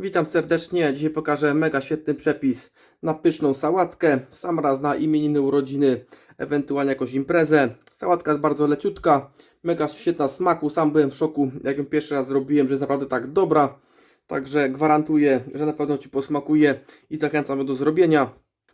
Witam serdecznie. Dzisiaj pokażę mega świetny przepis na pyszną sałatkę. Sam raz na imieniny, urodziny, ewentualnie jakąś imprezę. Sałatka jest bardzo leciutka, mega świetna smaku. Sam byłem w szoku, jak ją pierwszy raz zrobiłem, że jest naprawdę tak dobra. Także gwarantuję, że na pewno Ci posmakuje i zachęcam do zrobienia.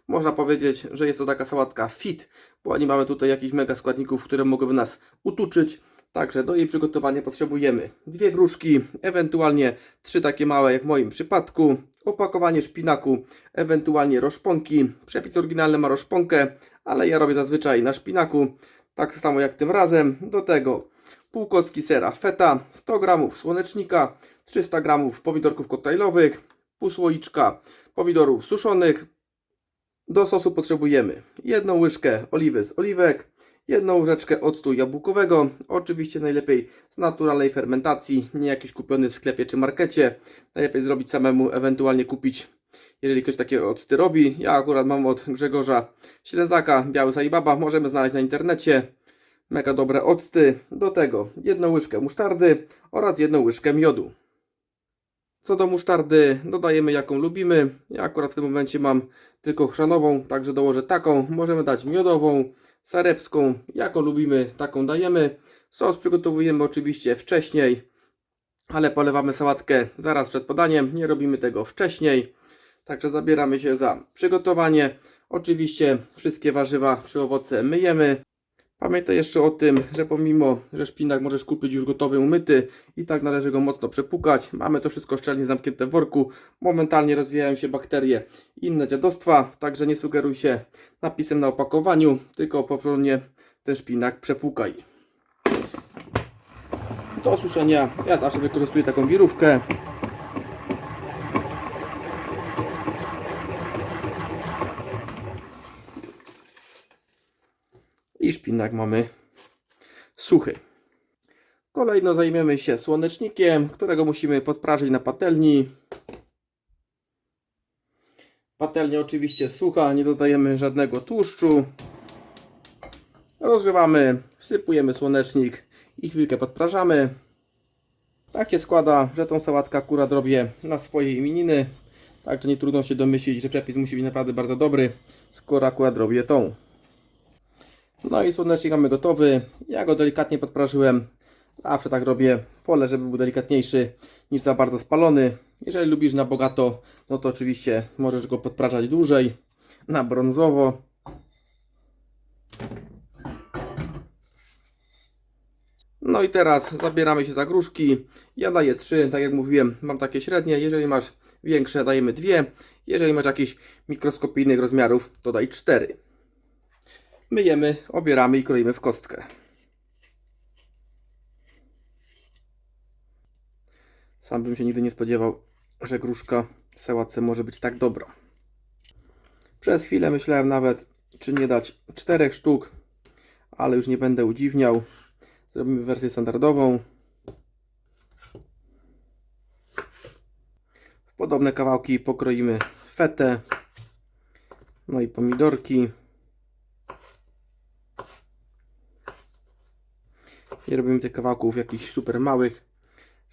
Można powiedzieć, że jest to taka sałatka fit, bo nie mamy tutaj jakichś mega składników, które mogłyby nas utuczyć. Także do jej przygotowania potrzebujemy dwie gruszki, ewentualnie trzy takie małe jak w moim przypadku, opakowanie szpinaku, ewentualnie roszponki. Przepis oryginalny ma roszponkę, ale ja robię zazwyczaj na szpinaku, tak samo jak tym razem. Do tego pół kostki sera feta, 100 g słonecznika, 300 g pomidorków koktajlowych, pół słoiczka pomidorów suszonych. Do sosu potrzebujemy jedną łyżkę oliwy z oliwek, jedną łyżeczkę octu jabłkowego, oczywiście najlepiej z naturalnej fermentacji, nie jakiś kupiony w sklepie czy markecie. Najlepiej zrobić samemu, ewentualnie kupić, jeżeli ktoś takie octy robi. Ja akurat mam od Grzegorza Ślęzaka, Biały Saibaba, możemy znaleźć na internecie. Mega dobre octy. Do tego jedną łyżkę musztardy oraz jedną łyżkę miodu. Co do musztardy, dodajemy jaką lubimy. Ja akurat w tym momencie mam tylko chrzanową, także dołożę taką. Możemy dać miodową, sarepską, jaką lubimy, taką dajemy. Sos przygotowujemy oczywiście wcześniej, ale polewamy sałatkę zaraz przed podaniem. Nie robimy tego wcześniej. Także zabieramy się za przygotowanie. Oczywiście wszystkie warzywa czy owoce myjemy. Pamiętaj jeszcze o tym, że pomimo, że szpinak możesz kupić już gotowy, umyty, i tak należy go mocno przepukać. Mamy to wszystko szczelnie zamknięte w worku. Momentalnie rozwijają się bakterie i inne dziadostwa, także nie sugeruj się napisem na opakowaniu, tylko poprawnie ten szpinak przepłukaj. Do suszenia ja zawsze wykorzystuję taką wirówkę. I szpinak mamy suchy. Kolejno zajmiemy się słonecznikiem, którego musimy podprażyć na patelni. Patelnia oczywiście sucha, nie dodajemy żadnego tłuszczu. Rozgrzewamy, wsypujemy słonecznik i chwilkę podprażamy. Tak się składa, że tą sałatkę akurat robię na swoje imieniny. Także nie trudno się domyślić, że przepis musi być naprawdę bardzo dobry, skoro akurat robię tą. No i słonecznik mamy gotowy. Ja go delikatnie podprażyłem. Zawsze tak robię. Wolę, żeby był delikatniejszy niż za bardzo spalony. Jeżeli lubisz na bogato, no to oczywiście możesz go podprażać dłużej. Na brązowo. No i teraz zabieramy się za gruszki. Ja daję trzy, tak jak mówiłem, mam takie średnie. Jeżeli masz większe, dajemy dwie. Jeżeli masz jakichś mikroskopijnych rozmiarów, to daj cztery. Myjemy, obieramy i kroimy w kostkę. Sam bym się nigdy nie spodziewał, że gruszka w sałatce może być tak dobra. Przez chwilę myślałem nawet, czy nie dać czterech sztuk, ale już nie będę udziwniał. Zrobimy wersję standardową. W podobne kawałki pokroimy fetę, no i pomidorki. Nie robimy tych kawałków jakichś super małych,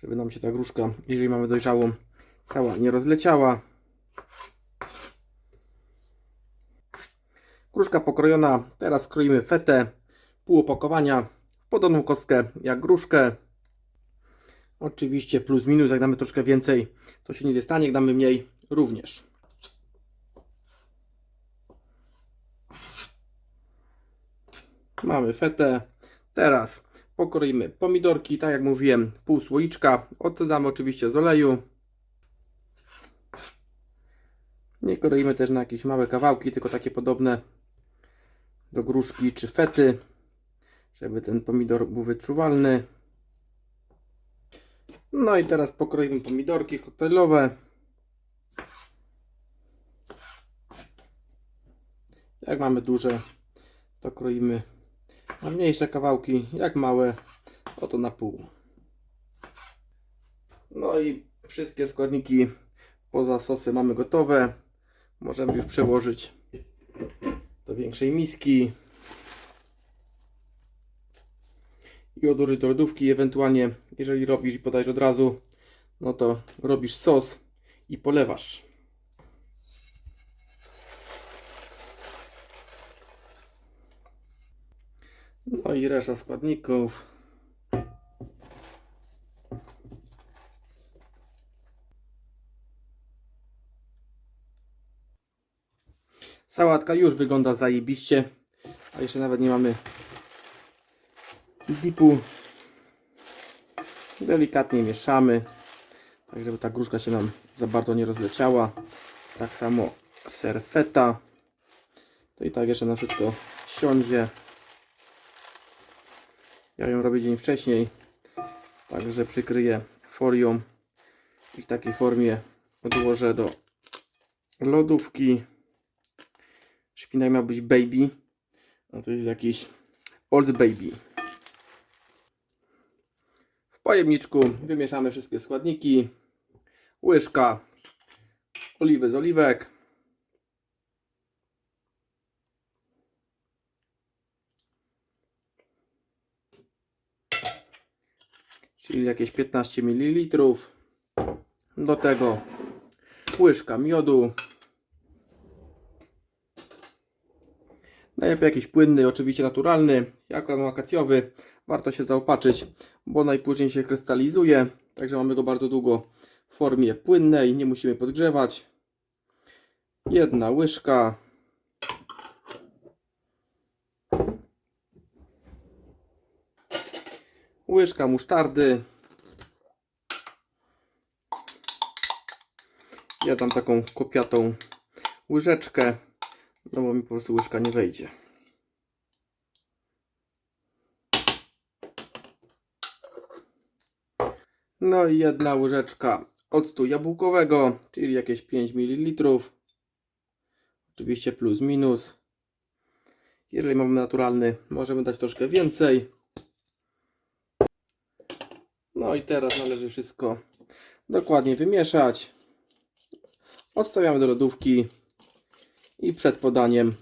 żeby nam się ta gruszka, jeżeli mamy dojrzałą, cała nie rozleciała. Gruszka pokrojona, teraz kroimy fetę, pół opakowania, podobną kostkę jak gruszkę. Oczywiście plus minus, jak damy troszkę więcej, to się nic nie stanie, jak damy mniej, również. Mamy fetę, teraz pokroimy pomidorki, tak jak mówiłem, pół słoiczka. Oddamy oczywiście z oleju. Nie kroimy też na jakieś małe kawałki, tylko takie podobne do gruszki czy fety, żeby ten pomidor był wyczuwalny. No i teraz pokroimy pomidorki koktajlowe. Jak mamy duże, to kroimy a mniejsze kawałki, jak małe, oto na pół. No i wszystkie składniki poza sosem mamy gotowe. Możemy już przełożyć do większej miski i odłożyć do lodówki. Ewentualnie, jeżeli robisz i podajesz od razu, no to robisz sos i polewasz. No i reszta składników. Sałatka już wygląda zajebiście, a jeszcze nawet nie mamy dipu. Delikatnie mieszamy, tak żeby ta gruszka się nam za bardzo nie rozleciała. Tak samo serfeta. To i tak jeszcze na wszystko siądzie. Ja ją robię dzień wcześniej, także przykryję folią i w takiej formie odłożę do lodówki. Szpinak miał być baby, a to jest jakiś old baby. W pojemniczku wymieszamy wszystkie składniki. Łyżka oliwy z oliwek. Czyli jakieś 15 ml. Do tego łyżka miodu. Najlepiej jakiś płynny, oczywiście naturalny, jak akacjowy. Warto się zaopatrzyć, bo najpóźniej się krystalizuje. Także mamy go bardzo długo w formie płynnej, nie musimy podgrzewać. Jedna łyżka. Łyżka musztardy. Ja dam taką kopiatą łyżeczkę, no bo mi po prostu łyżka nie wejdzie. No i jedna łyżeczka octu jabłkowego, czyli jakieś 5 ml. Oczywiście plus minus. Jeżeli mamy naturalny, możemy dać troszkę więcej. No i teraz należy wszystko dokładnie wymieszać. Odstawiamy do lodówki i przed podaniem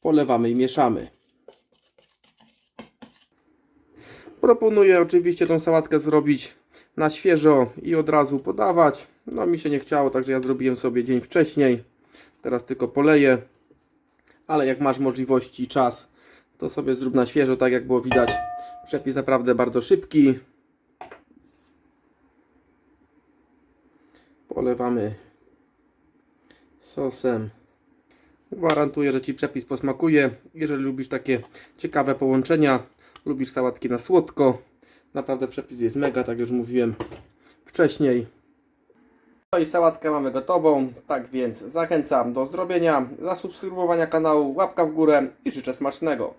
polewamy i mieszamy. Proponuję oczywiście tą sałatkę zrobić na świeżo i od razu podawać. No mi się nie chciało, także ja zrobiłem sobie dzień wcześniej. Teraz tylko poleję. Ale jak masz możliwości i czas, to sobie zrób na świeżo, tak jak było widać. Przepis naprawdę bardzo szybki. Polewamy sosem. Gwarantuję, że Ci przepis posmakuje. Jeżeli lubisz takie ciekawe połączenia, lubisz sałatki na słodko, naprawdę przepis jest mega, tak już mówiłem wcześniej. No i sałatkę mamy gotową, tak więc zachęcam do zrobienia, zasubskrybowania kanału, łapka w górę i życzę smacznego.